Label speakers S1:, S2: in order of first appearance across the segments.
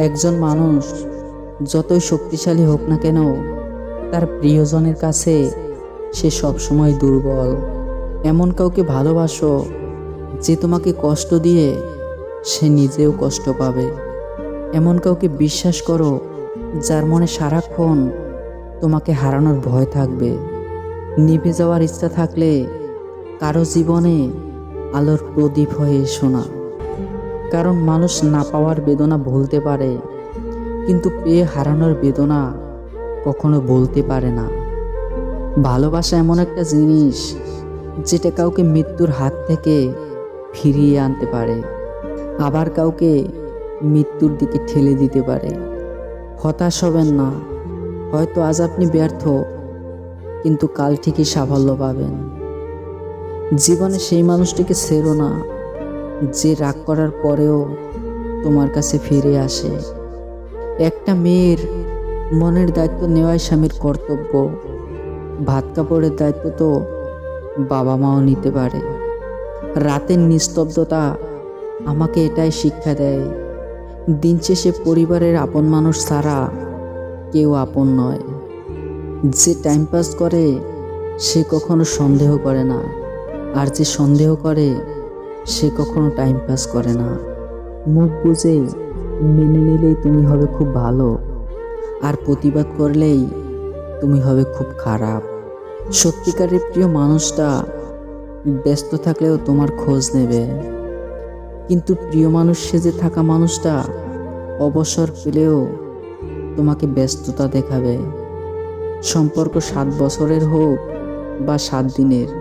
S1: একজন মানুষ যতই শক্তিশালী হোক না কেন, তার প্রিয়জনের কাছে সে সবসময় দুর্বল। এমন কাউকে ভালোবাসো যে তোমাকে কষ্ট দিয়ে সে নিজেও কষ্ট পাবে। এমন কাউকে বিশ্বাস করো যার মনে সারাক্ষণ তোমাকে হারানোর ভয় থাকবে। নিভে যাওয়ার ইচ্ছা থাকলে কারও জীবনে আলোর প্রদীপ হয়ে এসো না কারণ মানুষ না পাওয়ার বেদনা ভুলতে পারে। কিন্তু পেয়ে হারানোর বেদনা কখনো বলতে পারে না। ভালোবাসা এমন একটা জিনিস যেটা কাউকে মৃত্যুর হাত থেকে ফিরিয়ে আনতে পারে, আবার কাউকে মৃত্যুর দিকে ঠেলে দিতে পারে। হতাশ হবেন না, হয়তো আজ আপনি ব্যর্থ, কিন্তু কাল ঠিকই সাফল্য পাবেন। জীবনে সেই মানুষটিকে ছেড়ো না। যে রাগ করার পরেও তোমার কাছে ফিরে আসে। একটা মেয়ের মনের দায়িত্ব নেওয়াই স্বামীর কর্তব্য। ভাত কাপড়ের দায়িত্ব তো বাবা মাও নিতে পারে। রাতের নিস্তব্ধতা আমাকে এটাই শিক্ষা দেয়। দিন শেষে পরিবারের আপন মানুষ ছাড়া কেউ আপন নয়। যে টাইম পাস করে, সে কখনো সন্দেহ করে না। আর যে সন্দেহ করে সে কখনো টাইম পাস করে না। মুখ বুঝে মেনে নিলেই তুমি হবে খুব ভালো। আর প্রতিবাদ করলেই তুমি হবে খুব খারাপ। সত্যিকারের প্রিয় মানুষটা ব্যস্ত থাকলেও তোমার খোঁজ নেবে। কিন্তু প্রিয় মানুষ সেজে থাকা মানুষটা অবসর পেলেও তোমাকে ব্যস্ততা দেখাবে। সম্পর্ক সাত বছরের হোক বা সাত দিনের।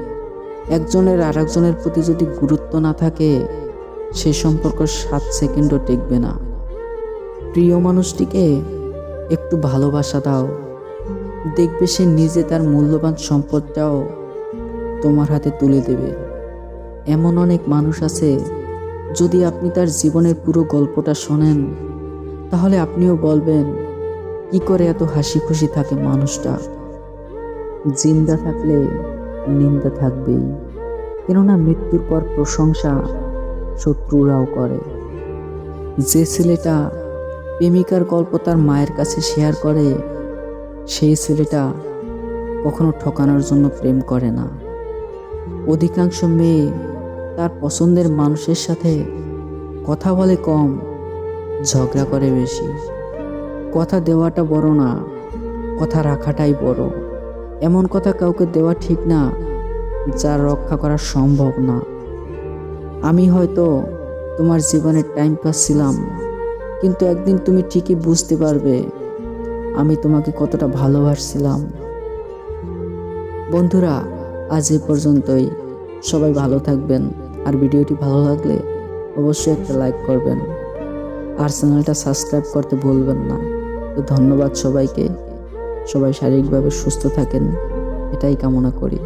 S1: একজনের আর একজনের প্রতি যদি গুরুত্ব না থাকে, সে সম্পর্ক সাত সেকেন্ডও টেকবে না। প্রিয় মানুষটিকে একটু ভালোবাসা দাও। দেখবে সে নিজে তার মূল্যবান সম্পদটাও তোমার হাতে তুলে দেবে। এমন অনেক মানুষ আছে, যদি আপনি তার জীবনের পুরো গল্পটা শোনেন, তাহলে আপনিও বলবেন, কি করে এত হাসি খুশি থাকে মানুষটা? জিন্দা থাকলে নিন্দা থাকবেই। কেননা মৃত্যুর পর প্রশংসা শত্রুরাও করে। যে ছেলেটা প্রেমিকার গল্প তার মায়ের কাছে শেয়ার করে, সেই ছেলেটা কখনো ঠকানোর জন্য প্রেম করে না। অধিকাংশ মেয়ে তার পছন্দের মানুষের সাথে কথা বলে কম, ঝগড়া করে বেশি। কথা দেওয়াটা বড় না, কথা রাখাটাই বড়। এমন কথা কাউকে দেওয়া ঠিক না, যা রক্ষা করা সম্ভব না। আমি হয়তো তোমার জীবনের টাইম পাস ছিলাম কিন্তু একদিন তুমি ঠিকই বুঝতে পারবে আমি তোমাকে কতটা ভালোবাসছিলাম। বন্ধুরা, আজ এ পর্যন্তই। সবাই ভালো থাকবেন। আর ভিডিওটি ভালো লাগলে অবশ্যই একটা লাইক করবেন। আর চ্যানেলটা সাবস্ক্রাইব করতে ভুলবেন না। তো ধন্যবাদ সবাইকে। সবাই শারীরিকভাবে সুস্থ থাকেন এটাই কামনা করি।